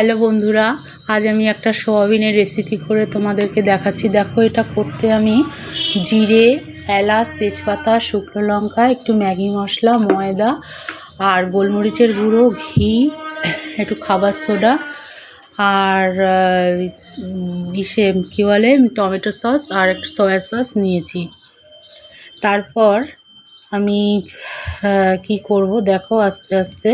Hello বন্ধুরা, আজ আমি একটা সোয়াবিনের রেসিপি করে তোমাদেরকে দেখাচ্ছি। দেখো এটা করতে আমি জিরে, এলাচ, তেজপাতা, শুকনো লঙ্কা, একটু ম্যাগি মশলা, ময়দা আর গোলমরিচের গুঁড়ো, ঘি, একটু খাবার সোডা আর ইসে, কী বলে, টমেটো সস আর একটু সয়া সস নিয়েছি। তারপর আমি কি করব? দেখো আস্তে আস্তে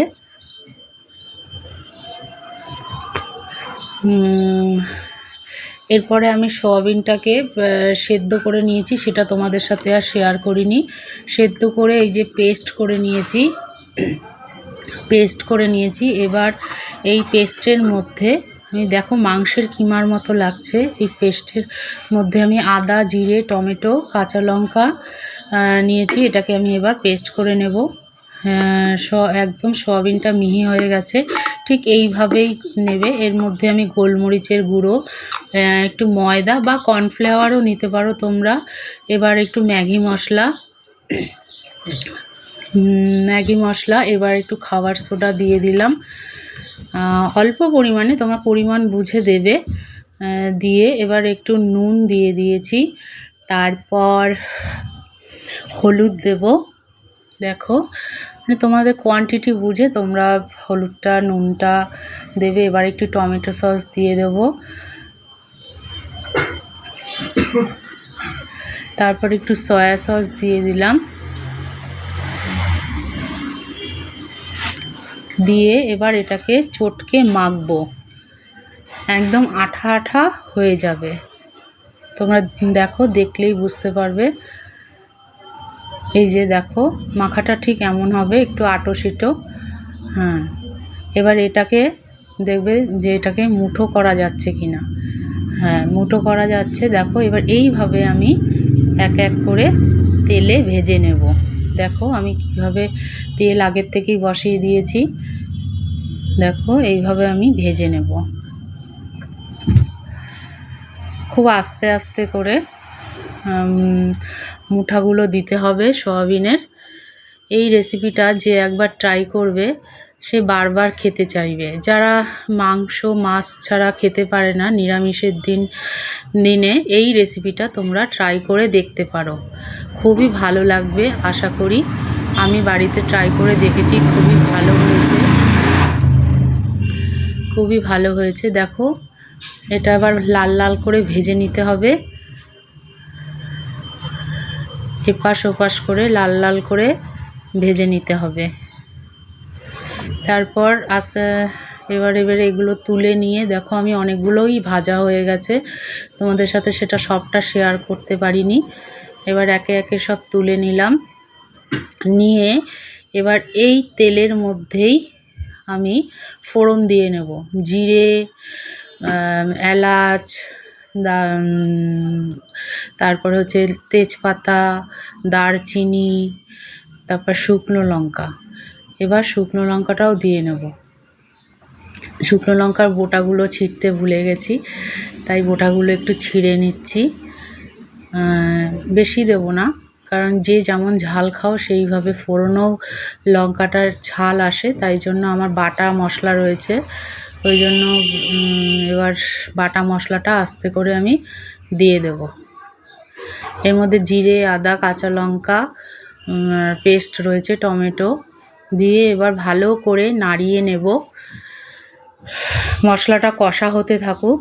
এরপরে আমি সোয়াবিনটাকে সেদ্ধ করে নিয়েছি, সেটা তোমাদের সাথে আর শেয়ার করিনি। সেদ্ধ করে এই যে পেস্ট করে নিয়েছি পেস্ট করে নিয়েছি। এবার এই পেস্টের মধ্যে আমি দেখো মাংসের কিমার মতো লাগছে। এই পেস্টের মধ্যে আমি আদা, জিরে, টমেটো, কাঁচা লঙ্কা নিয়েছি। এটাকে আমি এবার পেস্ট করে নেব। স, একদম সোয়াবিনটা মিহি হয়ে গেছে। ঠিক এইভাবেই নেবে। এর মধ্যে আমি গোলমরিচের গুঁড়ো একটু ময়দা বা কর্নফ্লাওয়ারও নিতে পারো তোমরা। এবার একটু ম্যাগি মশলা। ম্যাগি মশলা, এবার একটু খাবার সোডা দিয়ে দিলাম। অল্প পরিমাণে, তোমার পরিমাণ বুঝে দেবে। দিয়ে এবার একটু নুন দিয়ে দিয়েছি। তারপর হলুদ দেব। দেখো মানে তোমাদের কোয়ান্টিটি বুঝে তোমরা হলুদটা, নুনটা দেবে। এবার একটু টমেটো সস দিয়ে দেবো। তারপর একটু সয়া সস দিয়ে দিলাম। দিয়ে এবার এটাকে চটকে মাখবো। একদম আঠা আঠা হয়ে যাবে। তোমরা দেখো দেখলেই বুঝতে পারবে। এই যে দেখো, মাখাটা ঠিক এমন হবে, একটু আটো সিটো। হ্যাঁ এবার এটাকে দেখবে যে এটাকে মুঠো করা যাচ্ছে কি না হ্যাঁ মুঠো করা যাচ্ছে, দেখো, এবার এইভাবে আমি এক এক করে তেলে ভেজে নেব। দেখো, আমি কীভাবে তেল আগের থেকেই বসিয়ে দিয়েছি। দেখো, এইভাবে আমি ভেজে নেব। খুব আস্তে আস্তে করে মুঠাগুলো দিতে হবে সয়াবিনের। এই রেসিপিটা যে একবার ট্রাই করবে, সে বারবার খেতে চাইবে। যারা মাংস, মাছ ছাড়া খেতে পারে না নিরামিষের দিন, দিনে, এই রেসিপিটা তোমরা ট্রাই করে দেখতে পারো। খুবই ভালো লাগবে, আশা করি। আমি বাড়িতে ট্রাই করে দেখেছি, খুবই ভালো হয়েছে। খুবই ভালো হয়েছে, দেখো। এটা আবার লাল লাল করে ভেজে নিতে হবে। এপাশ ওপাশ করে লাল লাল করে ভেজে নিতে হবে। তারপর আস্তে, এবার, এবারে এগুলো তুলে নিয়ে, দেখো আমি অনেকগুলোই ভাজা হয়ে গেছে। তোমাদের সাথে সেটা সবটা শেয়ার করতে পারিনি। এবার একে একে সব তুলে নিলাম। নিয়ে এবার এই তেলের মধ্যেই আমি ফোড়ন দিয়ে নেব। জিরে এলাচ তারপর হচ্ছে তেজপাতা, দারচিনি, তারপর শুকনো লঙ্কা। এবার শুকনো লঙ্কাটাও দিয়ে নেব। শুকনো লঙ্কার বোটাগুলো ছিঁড়তে ভুলে গেছি, তাই বোটাগুলো একটু ছিঁড়ে নিচ্ছি। বেশি দেবো না, কারণ যে যেমন ঝাল খাও সেইভাবে ফোড়নও লঙ্কাটার ঝাল আসে, তাই জন্য আমার বাটা মশলা রয়েছে। ওই জন্য এবার বাটা মশলাটা আস্তে করে আমি দিয়ে দেব। এর মধ্যে জিরে, আদা, কাঁচা লঙ্কা পেস্ট রয়েছে, টমেটো দিয়ে এবার ভালো করে নাড়িয়ে নেব। মশলাটা কষা হতে থাকুক।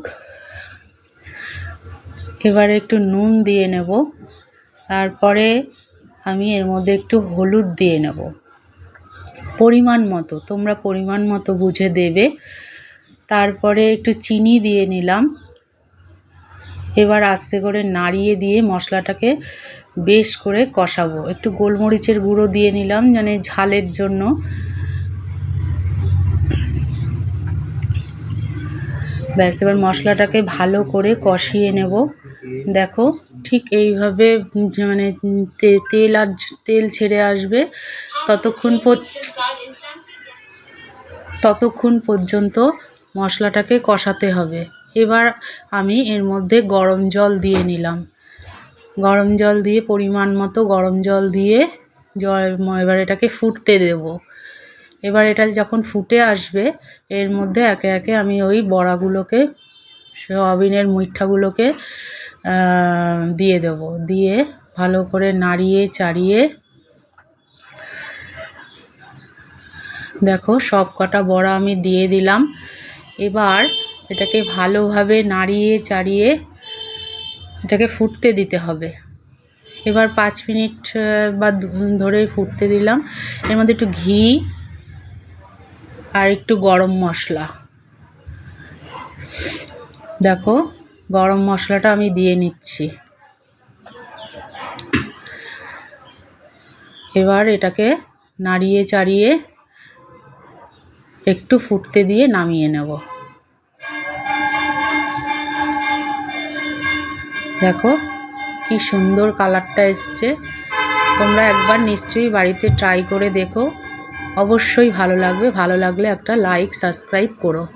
এবারে একটু নুন দিয়ে নেব। তারপরে আমি এর মধ্যে একটু হলুদ দিয়ে নেব। পরিমাণ মতো, তোমরা পরিমাণ মতো বুঝে দেবে। তারপরে একটু চিনি দিয়ে নিলাম। এবার আস্তে করে নাড়িয়ে দিয়ে মশলাটাকে বেশ করে কষাবো। একটু গোলমরিচের গুঁড়ো দিয়ে নিলাম মানে ঝালের জন্য। ব্যাস, এবার মশলাটাকে ভালো করে কষিয়ে নেব। দেখো, ঠিক এইভাবে মানে তেল আর তেল ছেড়ে আসবে ততক্ষণ ততক্ষণ পর্যন্ত মশলাটাকে কষাতে হবে। এবার আমি এর মধ্যে গরম জল দিয়ে নিলাম। গরম জল দিয়ে, পরিমাণ মতো গরম জল দিয়ে জল, এবার এটাকে ফুটতে দেব। এবার এটা যখন ফুটে আসবে, এর মধ্যে একে একে আমি ওই বড়াগুলোকে, সয়াবিনের মুইঠাগুলোকে দিয়ে দেব। দিয়ে ভালো করে নাড়িয়ে চাড়িয়ে দেখো সব কটা বড়া আমি দিয়ে দিলাম। এবার এটাকে ভালোভাবে নাড়িয়ে চাড়িয়ে এটাকে ফুটতে দিতে হবে। এবার পাঁচ মিনিট বা ধরে ফুটতে দিলাম। এর মধ্যে একটু ঘি আর একটু গরম মশলা। দেখো, গরম মশলাটা আমি দিয়ে নিচ্ছি। এবার এটাকে নাড়িয়ে চাড়িয়ে একটু ফুটতে দিয়ে নামিয়ে নেব। দেখো, কি সুন্দর কালারটা এসছে। তোমরা একবার নিশ্চয়ই বাড়িতে ট্রাই করে দেখো। অবশ্যই ভালো লাগবে। ভালো লাগলে একটা লাইক সাবস্ক্রাইব করো।